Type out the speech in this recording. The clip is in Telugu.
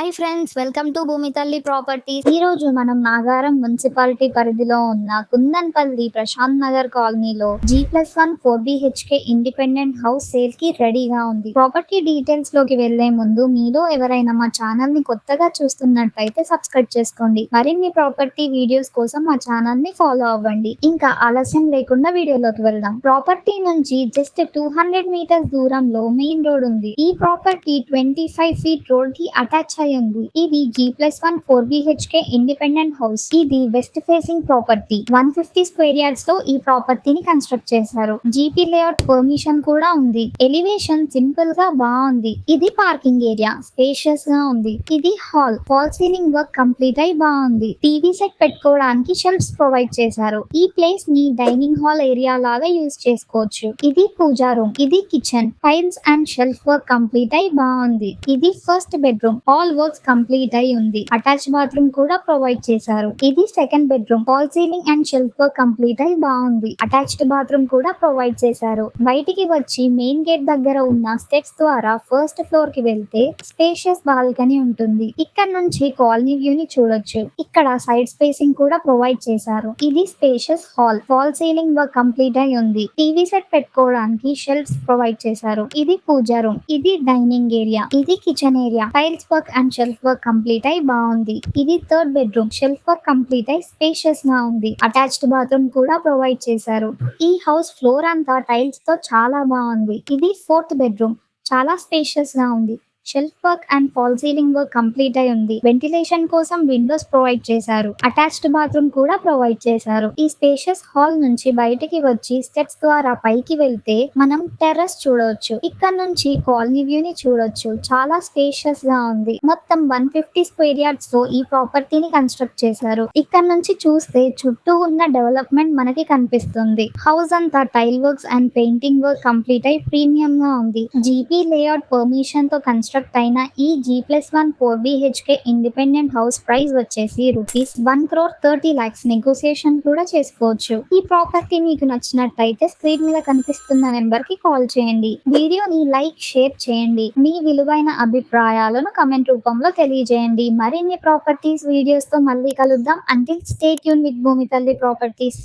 హాయ్ ఫ్రెండ్స్ వెల్కమ్ టు భూమి తల్లి ప్రాపర్టీస్ ఈ రోజు మనం నాగారం మున్సిపాలిటీ పరిధిలో ఉన్న కుందన్పల్లి ప్రశాంత్ నగర్ కాలనీలో G plus one four BHK independent house సేల్కి రెడీగా ఉంది. ప్రాపర్టీ డీటెయిల్స్లోకి వెళ్ళే ముందు మీలో ఎవరైనా మా ఛానల్ని కొత్తగా చూస్తున్నట్టయితే సబ్స్క్రైబ్ చేసుకోండి. మరిన్ని ప్రాపర్టీ వీడియోస్ కోసం మా ఛానల్ని ఫాలో అవ్వండి. ఇంకా ఆలస్యం లేకుండా వీడియోలోకి వెళ్దాం. ప్రాపర్టీ నుంచి జస్ట్ టూ హండ్రెడ్ మీటర్స్ దూరంలో మెయిన్ రోడ్ ఉంది. ఈ ప్రాపర్టీ ట్వంటీ ఫైవ్ ఫీట్ రోడ్కి అటాచ్ అయ్యి ఉంది ఇది G plus one four BHK independent house ఇది west facing property one fifty square యార్డ్స్తో ఈ ప్రాపర్టీని కన్స్ట్రక్ట్ చేశారు. జీపీ లేఅవుట్ పర్మిషన్ కూడా ఉంది. ఎలివేషన్ సింపుల్గా బాగుంది. ఇది పార్కింగ్ ఏరియా స్పేషియస్గా ఉంది. ఇది hall fall ceiling work complete అయి బాగుంది. టీవీ సెట్ పెట్టుకోవడానికి షెల్ఫ్స్ ప్రొవైడ్ చేశారు. ఈ ప్లేస్ని డైనింగ్ హాల్ ఏరియా లాగా యూజ్ చేసుకోవచ్చు. ఇది పూజా రూమ్ ఇది kitchen tiles and shelf work complete అయి బాగుంది. ఇది first bedroom all works complete అయి ఉంది. అటాచ్ బాత్రూమ్ కూడా ప్రొవైడ్ చేశారు. ఇది second bedroom fall ceiling and shelf work complete అయి బాగుంది. అటాచ్డ్ బాత్రూమ్ కూడా ప్రొవైడ్ చేశారు. బయటికి వచ్చి మెయిన్ గేట్ దగ్గర ఉన్న స్టెప్స్ ద్వారా ఫస్ట్ ఫ్లోర్కి వెళ్తే స్పేషియస్ బాల్కనీ ఉంటుంది. ఇక్కడ నుంచి కాలనీ వ్యూ ని చూడొచ్చు. ఇక్కడ సైడ్ స్పేసింగ్ కూడా ప్రొవైడ్ చేశారు. ఇది spacious hall fall ceiling work complete అయి ఉంది. టీవీ సెట్ పెట్టుకోవడానికి షెల్ఫ్స్ ప్రొవైడ్ చేశారు. ఇది పూజా రూమ్ ఇది డైనింగ్ ఏరియా ఇది kitchen area tiles work and shelf work complete అయి బాగుంది. ఇది third bedroom shelf work complete అయి స్పేషియస్గా ఉంది. అటాచ్డ్ బాత్రూమ్ కూడా ప్రొవైడ్ చేశారు. ఈ హౌస్ ఫ్లోర్ అంతా టైల్స్తో చాలా బాగుంది. ఇది ఫోర్త్ బెడ్రూమ్ చాలా స్పేషియస్గా ఉంది. Shelf work and fall ceiling work complete అయి ఉంది. వెంటిలేషన్ కోసం విండోస్ ప్రొవైడ్ చేశారు. అటాచ్డ్ బాత్రూమ్ కూడా ప్రొవైడ్ చేశారు. ఈ స్పేషియస్ హాల్ నుంచి బయటికి వచ్చి స్టెప్స్ ద్వారా పైకి వెళ్తే మనం టెర్రస్ చూడవచ్చు ఇక్కడ నుంచి కాలనీ వ్యూ ని చూడొచ్చు. చాలా స్పేషియస్గా ఉంది. మొత్తం వన్ ఫిఫ్టీ స్క్వేర్ యార్డ్స్తో ఈ ప్రాపర్టీని కన్స్ట్రక్ట్ చేశారు. ఇక్కడ నుంచి చూస్తే చుట్టూ ఉన్న డెవలప్మెంట్ మనకి కనిపిస్తుంది. హౌస్ అంతా tile works and painting work complete అయి ప్రీమియం గా ఉంది. జీపీ లేఅవుట్ పర్మిషన్తో కన్స్ట్రక్ట్ అయిన ఈ G plus one four BHK independent house price వచ్చేసి rupees one crore thirty lakhs negotiation కూడా చేసుకోవచ్చు. ఈ ప్రాపర్టీ మీకు నచ్చినట్టయితే స్క్రీన్ మీద కనిపిస్తున్న నెంబర్కి కాల్ చేయండి. వీడియోని లైక్ షేర్ చేయండి. మీ విలువైన అభిప్రాయాలను కమెంట్ రూపంలో తెలియజేయండి. మరిన్ని ప్రాపర్టీస్ వీడియోస్తో మళ్ళీ కలుద్దాం. అంటిల్ స్టే ట్యూన్ విత్ భూమి తల్లి ప్రాపర్టీస్